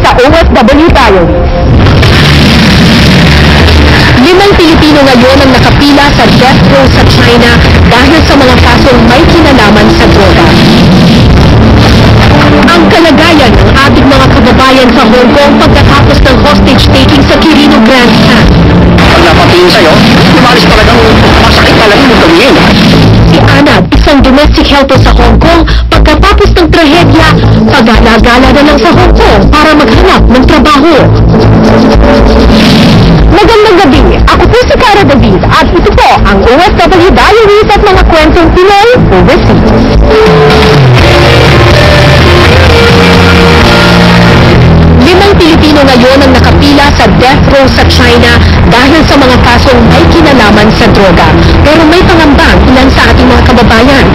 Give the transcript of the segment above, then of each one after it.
sa OFW Diaries. Limang Pilipino ngayon ang nakapila sa death row sa China dahil sa mga kasong may kinalaman sa droga. Ang kalagayan ng ating mga kababayan sa Hong Kong pagkatapos ng hostage-taking sa Quirino Grandstand. Pag napatingin sa'yo, lumalis talagang masakit talaga yung gawin. Si Anad, isang domestic helper sa Hong Kong, pagkatapos trahedya, pag-alagala na lang sa Hong Kong para maghanap ng trabaho. Magandang gabi. Ako po si Cara David at ito po ang OFW Diaries at mga kwentong Pinoy overseas. Limang Pilipino ngayon ang nakapila sa death row sa China dahil sa mga kasong may kinalaman sa droga. Pero may pangambang ilan sa ating mga kababayan.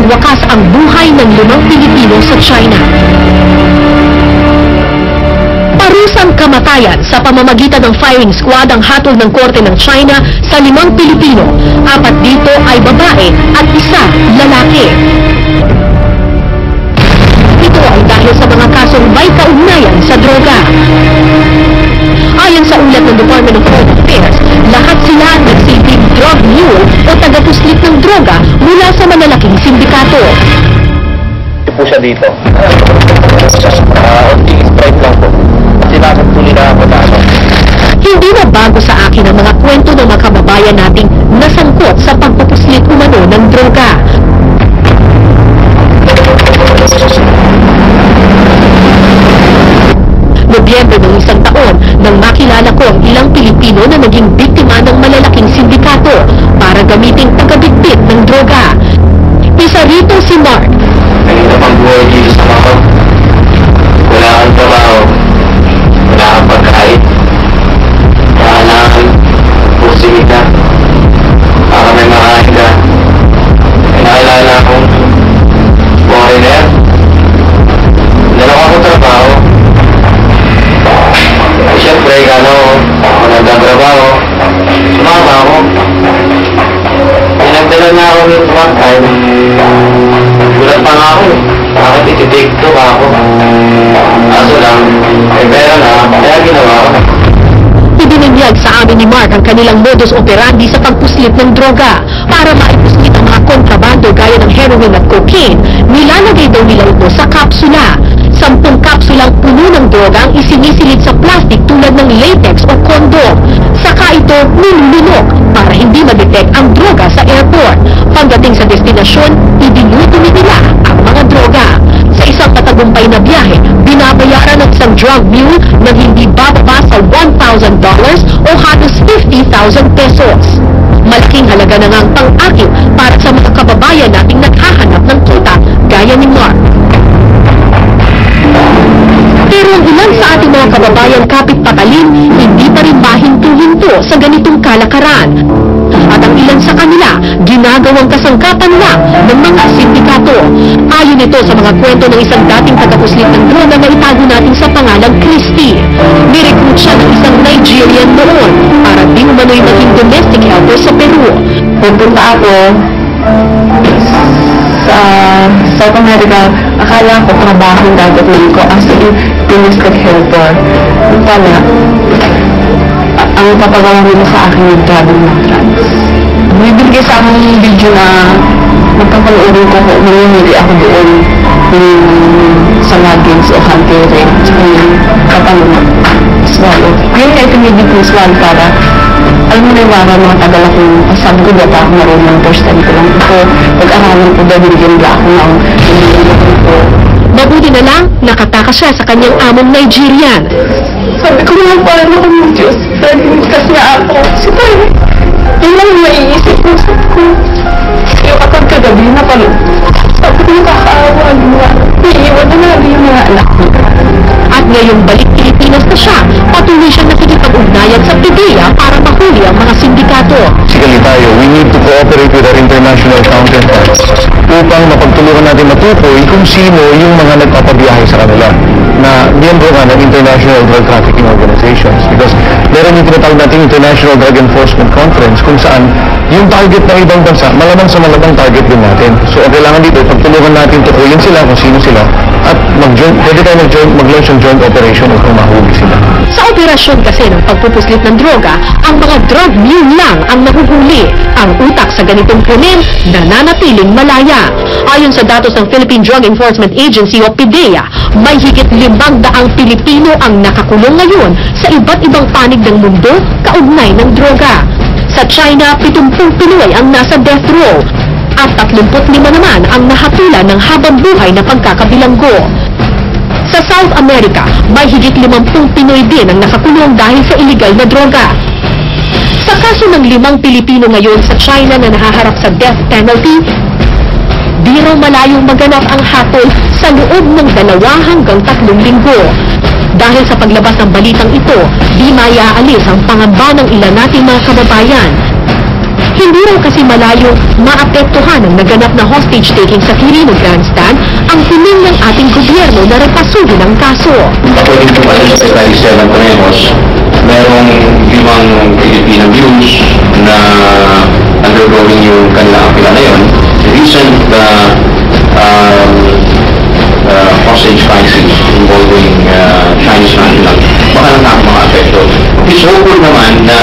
Magwakas ang buhay ng limang Pilipino sa China. Parusang kamatayan sa pamamagitan ng firing squad ang hatol ng korte ng China sa limang Pilipino. Apat dito ay babae at isa lalaki. Ito ay dahil sa mga kasong may kaugnayan sa droga. Ayon sa ulat ng Department sindikato. Ito po siya dito. Ah, onting strike lang po. Ako na ano. Hindi na bago sa akin ang mga kwento ng mga kababayan nating nasangkot sa pagpupuslit umano ng droga. Nobyembre ng isang taon nang makilala ko ang ilang Pilipino na naging biktima ng malalaking sindikato para gamiting tagabitbit ng droga. Isa rito si Mark, Kanina pang buhay dito sa mga pa ako? Kaso lang, may pera na, kaya ginawa ko. Ibininyag sa amin ni Mark ang kanilang modus operandi sa pagpuslit ng droga. Para maipuslit ang mga kontrabando gaya ng heroin at cocaine, nilalagay daw nila ito sa kapsula. Sampung kapsulang puno ng droga ang isinisilid sa plastic tulad ng latex o kondom. Saka ito nilulunok para hindi madetect ang droga sa airport. Pagdating sa destinasyon, isang katagumpay na biyahe, binabayaran ng isang drug mule na hindi bababa sa $1,000 o halos 50,000 pesos. Malaking halaga na nga ang pang-akit para sa mga kababayan nating naghahanap ng kita gaya ni Mark. Pero ang ilan sa ating mga kababayan kapit patalim, hindi pa rin mahinto-hinto sa ganitong kalakaran. At ang ilan sa kanila, ginagawang kasangkapan lang ng mga sindikato. Ayon ito sa mga kwento ng isang dating tagapuslit ng droga na itago natin sa pangalang Christy. Nirecruit siya ng isang Nigerian noon para di umano'y maging domestic helper sa Peru. Pupunta ako sa South America, akala ko trabaho ang gagawin ko as a domestic helper. Pala, ang papagawa nila sa akin yung driving ng drugs. May binigay sa akin video na magkapanoorin ko kung mamimili ako doon yung sa lagins o hunting tsaka yung katanungan swallow. Ngayon pinili ko yung swallow para alam mo na yung mga mga tagal akong sabi ko ba ako marunong first time ko lang ito pag-aralan ko ba binigyan ba ako ng binigyan ko Mabuti na lang, nakatakas siya sa kanyang among Nigerian. Sabi ko naman paano ako ng Diyos. Dahil ligtas na ako. Si Tayo yun lang maiisip ko. Sabi ko yung akad kagabi na pala sabi ko nakakaawa naman iiwan na namin yung mga anak ko. At ngayong balik Pilipinas na siya, patuloy siyang nakikipag-ugnayan sa PIDEA para mahuli ang mga sindikato. Basically tayo, we need to cooperate with our international counterparts. Upang mapagtulungan natin matukoy kung sino yung mga nagpapabiyahe sa kanila na miyembro nga ng International Drug Trafficking Organizations because meron yung tinatawag natin International Drug Enforcement Conference kung saan yung target ng ibang bansa, malamang sa malamang target din natin. So ang kailangan dito, pagtulungan natin tukuyin sila kung sino sila at mag-join, pwede tayo mag-launch ng joint operation upang mahuli sila. Sa operasyon kasi ng pagpupuslit ng droga, ang mga drug mule lang ang nahuhuli. Ang utak sa ganitong krimen nananatiling malaya. Ayon sa datos ng Philippine Drug Enforcement Agency o PIDEA, may higit limang daang Pilipino ang nakakulong ngayon sa iba't ibang panig ng mundo kaugnay ng droga. Sa China, 70 Pinoy ang nasa death row at 35 naman ang nahatulan ng habang buhay na pagkakabilanggo. South America, may higit 50 Pinoy din ang nakakulong dahil sa illegal na droga. Sa kaso ng limang Pilipino ngayon sa China na nahaharap sa death penalty, di raw malayong maganap ang hatol sa loob ng dalawa hanggang tatlong linggo. Dahil sa paglabas ng balitang ito, di mayaalis ang pangamba ng ilan nating mga kababayan hindi raw kasi malayo maapektuhan ang naganap na hostage-taking sa Quirino Grandstand ang hiling ng ating gobyerno na repasuhin ang kaso. According to Passion Secretary Seven Conemos, merong limang Filipino views na undergoing yung kanilang apela na yun. Recent uh, um, uh, hostage crisis involving uh, Chinese national, baka na mga apekto. It's hopeful naman na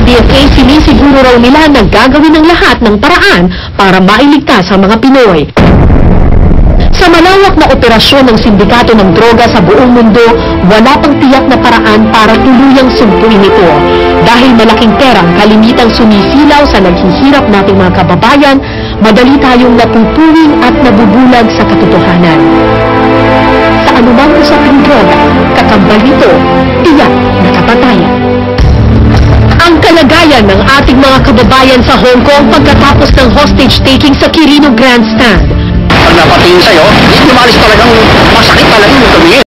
sa DFA, sinisiguro raw nila na gagawin ng lahat ng paraan para mailigtas ang mga Pinoy. Sa malawak na operasyon ng sindikato ng droga sa buong mundo, wala pang tiyak na paraan para tuluyang sumpuin ito. Dahil malaking perang kalimitang sumisilaw sa naghihirap nating mga kababayan, madali tayong natutuwing at nabubulag sa katotohanan. Sa anumang usaping droga, kakambal nito, tiyak na kapatayan. Ang kalagayan ng ating mga kababayan sa Hong Kong pagkatapos ng hostage-taking sa Quirino Grandstand. Pag napatingin sa'yo, hindi malis talagang masakit talaga yung tumingin.